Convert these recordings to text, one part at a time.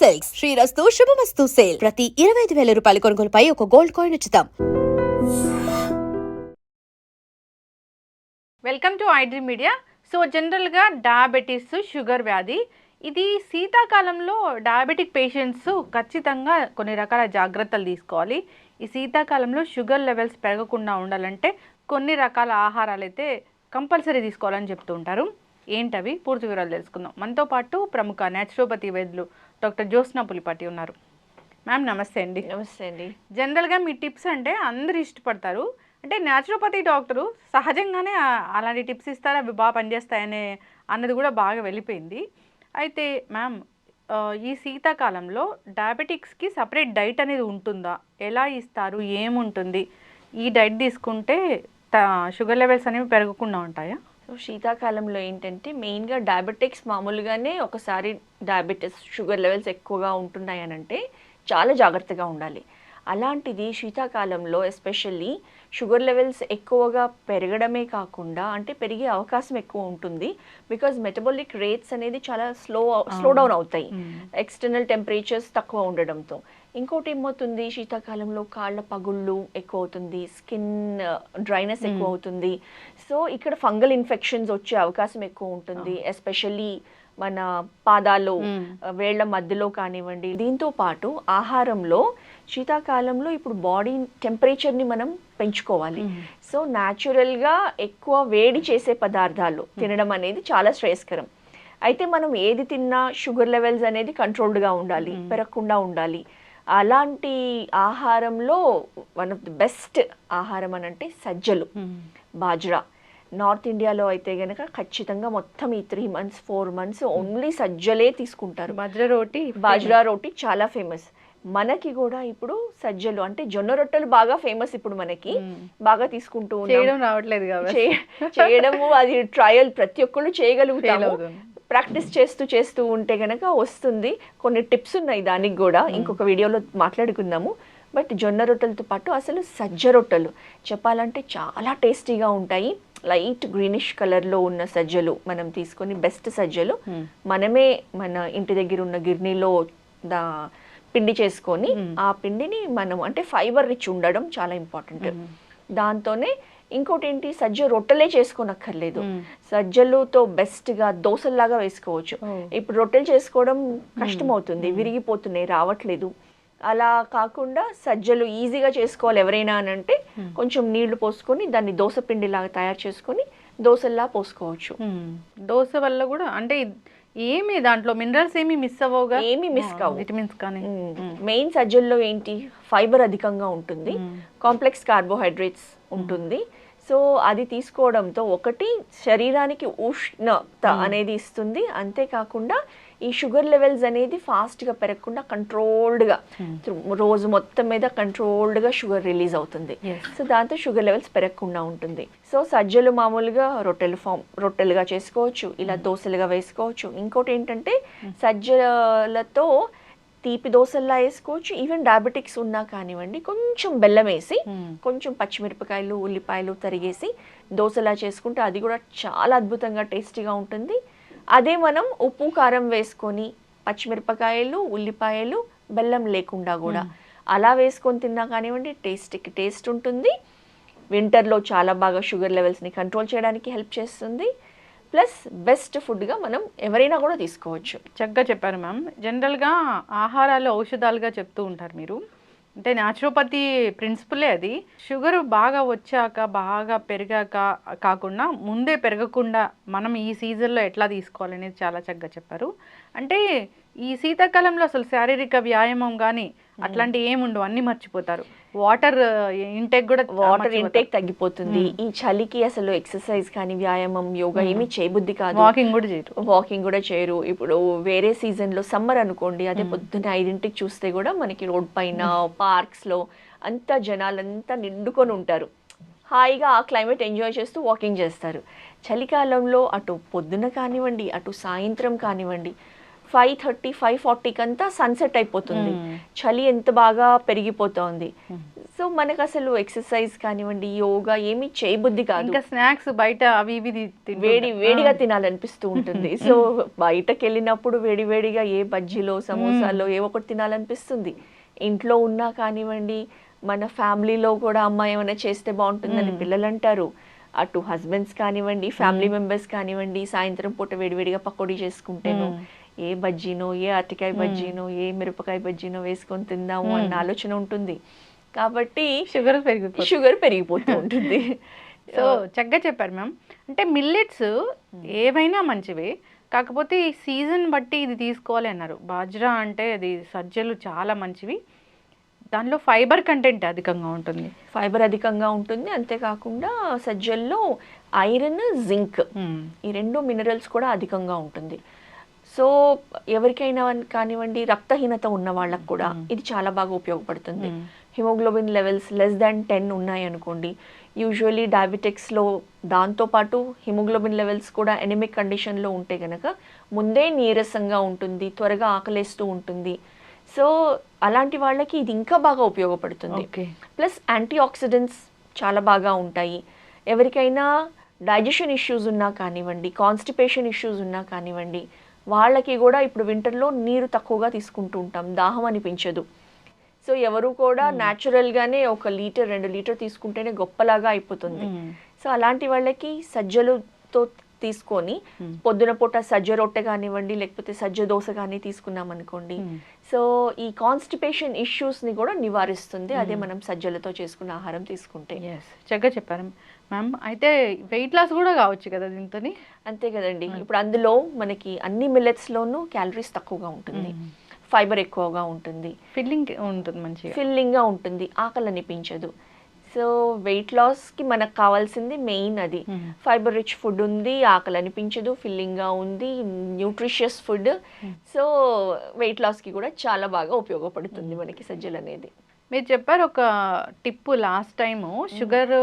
Silks. శ్రీరస్తు శుభమస్తు sale. ప్రతి ఇరవై ఐదు వేల రూపాయల కొనుగోలుపై ఒక గోల్డ్ కాయిన్ ఉచితం. Welcome to iDream media so జనరల్గా డయాబెటీస్ షుగర్ వ్యాధి. ఇది శీతాకాలంలో డయాబెటిక్ పేషెంట్స్ ఖచ్చితంగా కొన్ని రకాల జాగ్రత్తలు తీసుకోవాలి. ఈ శీతాకాలంలో షుగర్ లెవెల్స్ పెరగకుండా ఉండాలంటే కొన్ని రకాల ఆహారాలు అయితే కంపల్సరీ తీసుకోవాలని చెప్తూ ఉంటారు. ఏంటవి? పూర్తి వివరాలు తెలుసుకుందాం. మనతో పాటు ప్రముఖ న్యాచురోపతి వైద్యులు డాక్టర్ జ్యోత్స్నా పులిపాటి ఉన్నారు. మ్యామ్ నమస్తే అండి. నమస్తే అండి. జనరల్గా మీ టిప్స్ అంటే అందరు ఇష్టపడతారు. అంటే న్యాచురోపతి డాక్టరు సహజంగానే అలాంటి టిప్స్ ఇస్తారు? అవి బాగా పనిచేస్తాయనే అన్నది కూడా బాగా వెళ్ళిపోయింది. అయితే మ్యామ్ ఈ శీతాకాలంలో డయాబెటిక్స్కి సపరేట్ డైట్ అనేది ఉంటుందా? ఎలా ఇస్తారు? ఏముంటుంది? ఈ డైట్ తీసుకుంటే త- షుగర్ లెవెల్స్ అనేవి పెరగకుండా ఉంటాయా? సో శీతాకాలంలో ఏంటంటే మెయిన్గా డయాబెటిక్స్ మామూలుగానే ఒకసారి డయాబెటిస్ షుగర్ లెవెల్స్ ఎక్కువగా ఉంటున్నాయనంటే అంటే చాలా జాగ్రత్తగా ఉండాలి. అలాంటిది శీతాకాలంలో ఎస్పెషల్లీ షుగర్ లెవెల్స్ ఎక్కువగా పెరగడమే కాకుండా అంటే పెరిగే అవకాశం ఎక్కువ ఉంటుంది. బికాజ్ మెటబాలిక్ రేట్స్ అనేది చాలా స్లో స్లో డౌన్ అవుతాయి. ఎక్స్టర్నల్ టెంపరేచర్స్ తక్కువ ఉండడంతో. ఇంకోటి ఏమవుతుంది? శీతాకాలంలో కాళ్ళ పగుళ్ళు ఎక్కువ అవుతుంది స్కిన్ డ్రైనెస్ ఎక్కువ అవుతుంది సో ఇక్కడ ఫంగల్ ఇన్ఫెక్షన్స్ వచ్చే అవకాశం ఎక్కువ ఉంటుంది. ఎస్పెషల్లీ మన పాదాలు. ఆ, వేళ్ళ మధ్యలో కానివ్వండి. దీంతో పాటు ఆహారంలో శీతాకాలంలో ఇప్పుడు బాడీ టెంపరేచర్ని మనం పెంచుకోవాలి. సో న్యాచురల్గా ఎక్కువ వేడి చేసే పదార్థాలు తినడం అనేది చాలా శ్రేయస్కరం. అయితే మనం ఏది తిన్నా షుగర్ లెవెల్స్ అనేది కంట్రోల్డ్గా ఉండాలి పెరగకుండా ఉండాలి. అలాంటి ఆహారంలో వన్ ఆఫ్ ది బెస్ట్ ఆహారం అని అంటే సజ్జలు బాజ్రా. నార్త్ ఇండియాలో అయితే గనక ఖచ్చితంగా మొత్తం ఈ three months four months only సజ్జలే తీసుకుంటారు. బజ్ర రోటి బాజ్రా రోటీ చాలా ఫేమస్. మనకి కూడా ఇప్పుడు సజ్జలు అంటే జొన్న రొట్టెలు బాగా ఫేమస్ ఇప్పుడు మనకి. బాగా తీసుకుంటూ చేయడం రావట్లేదు చేయడము అది ట్రయల్ ప్రతి ఒక్కళ్ళు చేయగలుగుతాము. ప్రాక్టీస్ చేస్తూ చేస్తూ ఉంటే గనక వస్తుంది. కొన్ని టిప్స్ ఉన్నాయి దానికి కూడా. ఇంకొక వీడియోలో మాట్లాడుకుందాము. బట్ జొన్న రొట్టెలతో పాటు అసలు సజ్జ రొట్టెలు చెప్పాలంటే చాలా టేస్టీగా ఉంటాయి. లైట్ గ్రీనిష్ కలర్లో ఉన్న సజ్జలు మనం తీసుకొని బెస్ట్ సజ్జలు మనమే మన ఇంటి దగ్గర ఉన్న గిర్నీలో దా పిండి చేసుకొని ఆ పిండిని మనం అంటే ఫైబర్ రిచ్ ఉండడం చాలా ఇంపార్టెంట్. దాంతోనే ఇంకోటి ఏంటి సజ్జ రొట్టెలే చేసుకోనక్కర్లేదు. సజ్జలతో బెస్ట్గా దోశల్లాగా వేసుకోవచ్చు. ఇప్పుడు రొట్టెలు చేసుకోవడం కష్టమవుతుంది విరిగిపోతున్నాయి రావట్లేదు. అలా కాకుండా సజ్జలు ఈజీగా చేసుకోవాలి ఎవరైనా అని అంటే కొంచెం నీళ్ళు పోసుకొని దాన్ని దోశ పిండిలాగా తయారు చేసుకొని దోశల్లా పోసుకోవచ్చు. మ్మ్. దోశ వల్ల కూడా అంటే ఏమి దాంట్లో మినరల్స్ ఏమి మిస్ అవ్వవుగా? ఏమీ మిస్ కావు. విటమిన్స్ కానీ. మెయిన్ సజ్జల్లో ఏంటి? ఫైబర్ అధికంగా ఉంటుంది. కాంప్లెక్స్ కార్బోహైడ్రేట్స్ ఉంటుంది. సో అది తీసుకోవడంతో ఒకటి శరీరానికి ఉష్ణత అనేది ఇస్తుంది. అంతేకాకుండా ఈ షుగర్ లెవెల్స్ అనేది ఫాస్ట్గా పెరగకుండా కంట్రోల్డ్గా రోజు మొత్తం మీద కంట్రోల్డ్గా షుగర్ రిలీజ్ అవుతుంది. సో దాంతో షుగర్ లెవెల్స్ పెరగకుండా ఉంటుంది. సో సజ్జలు మామూలుగా రొట్టెలు ఫామ్ రొట్టెలుగా చేసుకోవచ్చు ఇలా దోశలుగా వేసుకోవచ్చు. ఇంకోటి ఏంటంటే సజ్జలతో తీపి దోశల్లా వేసుకోవచ్చు. ఈవెన్ డయాబెటిక్స్ ఉన్నా కానివ్వండి కొంచెం బెల్లం వేసి కొంచెం పచ్చిమిరపకాయలు ఉల్లిపాయలు తరిగేసి దోశలా చేసుకుంటే అది కూడా చాలా అద్భుతంగా టేస్టీగా ఉంటుంది. అదే మనం ఉప్పు కారం వేసుకొని పచ్చిమిరపకాయలు ఉల్లిపాయలు బెల్లం లేకుండా కూడా అలా వేసుకొని తిన్నా కానివ్వండి టేస్ట్కి టేస్ట్ ఉంటుంది. వింటర్లో చాలా బాగా షుగర్ లెవెల్స్ని కంట్రోల్ చేయడానికి హెల్ప్ చేస్తుంది. ప్లస్ బెస్ట్ ఫుడ్గా మనం ఎవరైనా కూడా తీసుకోవచ్చు. చక్కగా చెప్పారు మ్యామ్. జనరల్గా ఆహారాలు ఔషధాలుగా చెప్తూ ఉంటారు మీరు. అంటే న్యాచురోపతి ప్రిన్సిపలే అది. షుగర్ బాగా వచ్చాక బాగా పెరిగాక కాకుండా ముందే పెరగకుండా మనం ఈ సీజన్లో ఎట్లా తీసుకోవాలనేది చాలా చక్కగా చెప్పారు. అంటే ఈ శీతాకాలంలో అసలు శారీరక వ్యాయామం కానీ అట్లాంటి ఏముండవు అన్నీ మర్చిపోతారు. వాటర్ ఇంటేక్ కూడా వాటర్. ఇంటేక్ తగ్గిపోతుంది. ఈ చలికి అసలు ఎక్సర్సైజ్ కానీ వ్యాయామం యోగా ఏమీ చేయబుద్ధి కాదు. వాకింగ్ కూడా చేయరు. వాకింగ్ కూడా చేయరు. ఇప్పుడు వేరే సీజన్లో సమ్మర్ అనుకోండి అదే పొద్దున్న ఐదింటికి చూస్తే కూడా మనకి రోడ్ పైన పార్క్స్లో అంతా జనాలంతా నిండుకొని ఉంటారు. హాయిగా ఆ క్లైమేట్ ఎంజాయ్ చేస్తూ వాకింగ్ చేస్తారు. చలికాలంలో అటు పొద్దున కానివ్వండి అటు సాయంత్రం కానివ్వండి ఫైవ్ థర్టీ ఫైవ్ ఫార్టీకి అంతా సన్సెట్ అయిపోతుంది చలి ఎంత బాగా పెరిగిపోతోంది. సో మనకు అసలు ఎక్సర్సైజ్ కానివ్వండి యోగా ఏమీ చేయబుద్ధి కాదు. ఇంకా స్నాక్స్ బయట అవి ఇవి. వేడి వేడిగా తినాలనిపిస్తూ ఉంటుంది. సో బయటకు వెళ్ళినప్పుడు వేడి వేడిగా ఏ బజ్జీలో సమోసాలో ఏ ఒకటి తినాలనిపిస్తుంది. ఇంట్లో ఉన్నా కానివ్వండి మన ఫ్యామిలీలో కూడా అమ్మ ఏమైనా చేస్తే బాగుంటుందని పిల్లలు అంటారు అటు హస్బెండ్స్ కానివ్వండి ఫ్యామిలీ మెంబర్స్ కానివ్వండి సాయంత్రం పూట వేడివేడిగా పకోడీ చేసుకుంటేనో ఏ బజ్జీనో ఏ అరటికాయ బజ్జీనో ఏ మిరపకాయ బజ్జీనో వేసుకొని తిందాము అన్న ఆలోచన ఉంటుంది. కాబట్టి షుగర్ పెరిగిపోతుంది. షుగర్ పెరిగిపోతూ ఉంటుంది. సో చక్కగా చెప్పారు మ్యామ్ అంటే మిల్లెట్స్ ఏవైనా మంచివే. కాకపోతే ఈ సీజన్ బట్టి ఇది తీసుకోవాలి అన్నారు. బాజ్రా అంటే అది సజ్జలు చాలా మంచివి. దానిలో ఫైబర్ కంటెంట్ అధికంగా ఉంటుంది. ఫైబర్ అధికంగా ఉంటుంది. అంతేకాకుండా సజ్జల్లో ఐరన్ జింక్. ఈ రెండు మినరల్స్ కూడా అధికంగా ఉంటుంది. సో ఎవరికైనా కానివ్వండి రక్తహీనత ఉన్న వాళ్ళకు కూడా ఇది చాలా బాగా ఉపయోగపడుతుంది. Hemoglobin levels less than ten ఉన్నాయి అనుకోండి. యూజువలీ డయాబెటిక్స్లో దాంతోపాటు హిమోగ్లోబిన్ లెవెల్స్ కూడా ఎనిమిక్ కండిషన్లో ఉంటే గనక ముందే నీరసంగా ఉంటుంది త్వరగా ఆకలేస్తూ ఉంటుంది. సో అలాంటి వాళ్ళకి ఇది ఇంకా బాగా ఉపయోగపడుతుంది. ప్లస్ యాంటీ ఆక్సిడెంట్స్ చాలా బాగా ఉంటాయి. ఎవరికైనా డైజెషన్ ఇష్యూస్ ఉన్నా కానివ్వండి కాన్స్టిపేషన్ ఇష్యూస్ ఉన్నా కానివ్వండి వాళ్ళకి కూడా ఇప్పుడు వింటర్లో నీరు తక్కువగా తీసుకుంటూ ఉంటాం దాహం అనిపించదు. సో ఎవరు కూడా న్యాచురల్గానే ఒక లీటర్ రెండు లీటర్ తీసుకుంటేనే గొప్పలాగా అయిపోతుంది. సో అలాంటి వాళ్ళకి సజ్జలతో తీసుకొని పొద్దున పూట సజ్జ రొట్టె కానివ్వండి లేకపోతే సజ్జ దోశ కానీ తీసుకున్నాం అనుకోండి సో ఈ కాన్స్టిపేషన్ ఇష్యూస్ని కూడా నివారిస్తుంది. అదే మనం సజ్జలతో చేసుకున్న ఆహారం తీసుకుంటే. చక్కగా చెప్పారు. మ్యామ్ అయితే వెయిట్ లాస్ కూడా కావచ్చు కదా దీంతో అంతే కదండి. ఇప్పుడు అందులో మనకి అన్ని మిల్లెట్స్లోనూ క్యాలరీస్ తక్కువగా ఉంటుంది. ఫైబర్ ఎక్కువగా ఉంటుంది. ఫిల్లింగ్ ఉంటుంది మంచిగా. ఫిల్లింగ్గా ఉంటుంది. ఆకలి అనిపించదు. సో వెయిట్ లాస్కి మనకు కావాల్సింది మెయిన్ అది. Hmm. ఫైబర్ రిచ్ ఫుడ్ ఉంది ఆకలి అనిపించదు ఫిల్లింగ్గా ఉంది న్యూట్రిషియస్ ఫుడ్ సో వెయిట్ లాస్కి కూడా చాలా బాగా ఉపయోగపడుతుంది మనకి సజ్జలు అనేది. మీరు చెప్పారు ఒక టిప్పు లాస్ట్ టైము షుగర్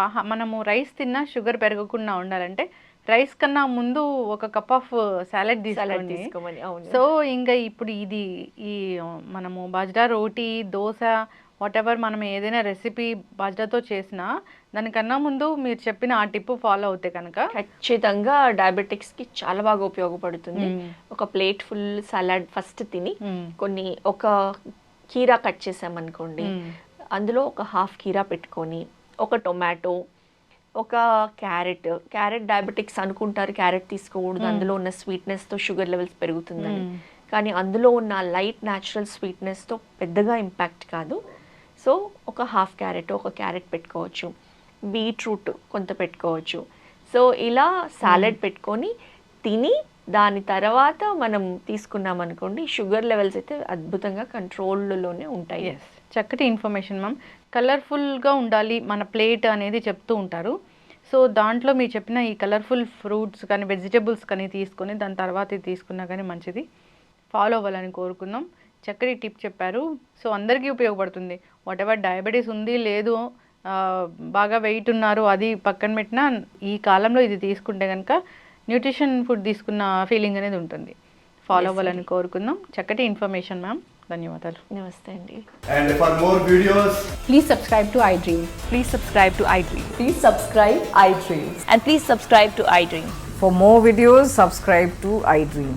ఆహా మనము రైస్ తిన్నా షుగర్ పెరగకుండా ఉండాలంటే రైస్ కన్నా ముందు ఒక కప్ ఆఫ్ సాలెడ్ సలాడ్ తీసుకోండి. సో ఇంకా ఇప్పుడు ఇది ఈ మనము బాజ్రా రోటీ దోశ వాట్ ఎవర్ మనం ఏదైనా రెసిపీ బాజ్రాతో చేసినా దానికన్నా ముందు మీరు చెప్పిన ఆ టిప్పు ఫాలో అవుతే కనుక ఖచ్చితంగా డయాబెటిక్స్కి చాలా బాగా ఉపయోగపడుతుంది మ్మ్. ఒక ప్లేట్ ఫుల్ సలాడ్ ఫస్ట్ తిని మ్మ్. కొన్ని ఒక కీరా కట్ చేసామనుకోండి మ్మ్. అందులో ఒక హాఫ్ కీరా పెట్టుకొని ఒక టొమాటో ఒక క్యారెట్ క్యారెట్ డయాబెటిక్స్ అనుకుంటారు క్యారెట్ తీసుకోకూడదు అందులో ఉన్న స్వీట్నెస్తో షుగర్ లెవెల్స్ పెరుగుతుందని. కానీ అందులో ఉన్న లైట్ న్యాచురల్ స్వీట్నెస్తో పెద్దగా ఇంపాక్ట్ కాదు సో ఒక హాఫ్ క్యారెట్ ఒక క్యారెట్ పెట్టుకోవచ్చు. బీట్రూట్ కొంత పెట్టుకోవచ్చు. సో ఇలా సాలెడ్ పెట్టుకొని తిని దాని తర్వాత మనం తీసుకున్నాం అనుకోండి షుగర్ లెవెల్స్ అయితే అద్భుతంగా కంట్రోల్లోనే ఉంటాయి. ఎస్ చక్కటి ఇన్ఫర్మేషన్ మ్యామ్. కలర్ఫుల్గా ఉండాలి మన ప్లేట్ అనేది చెప్తూ ఉంటారు. సో దాంట్లో మీరు చెప్పిన ఈ కలర్ఫుల్ ఫ్రూట్స్ కానీ వెజిటబుల్స్ కానీ తీసుకొని దాని తర్వాత తీసుకున్నా కానీ మంచిది. ఫాలో అవ్వాలని కోరుకుందాం. చక్కటి టిప్ చెప్పారు. సో అందరికీ ఉపయోగపడుతుంది. వాట్ ఎవర్ డయాబెటీస్ ఉంది లేదు బాగా వెయిట్ ఉన్నారు అది పక్కన పెట్టినా ఈ కాలంలో ఇది తీసుకుంటే కనుక న్యూట్రిషన్ ఫుడ్ తీసుకున్న ఫీలింగ్ అనేది ఉంటుంది. ఫాలో అవ్వాలని కోరుకుందాం. చక్కటి ఇన్ఫర్మేషన్ మ్యామ్. ధన్యవాదాలు. నమస్తే అండి. And for more videos please subscribe to iDream please subscribe to iDream please subscribe iDream and please subscribe to iDream for more videos subscribe to iDream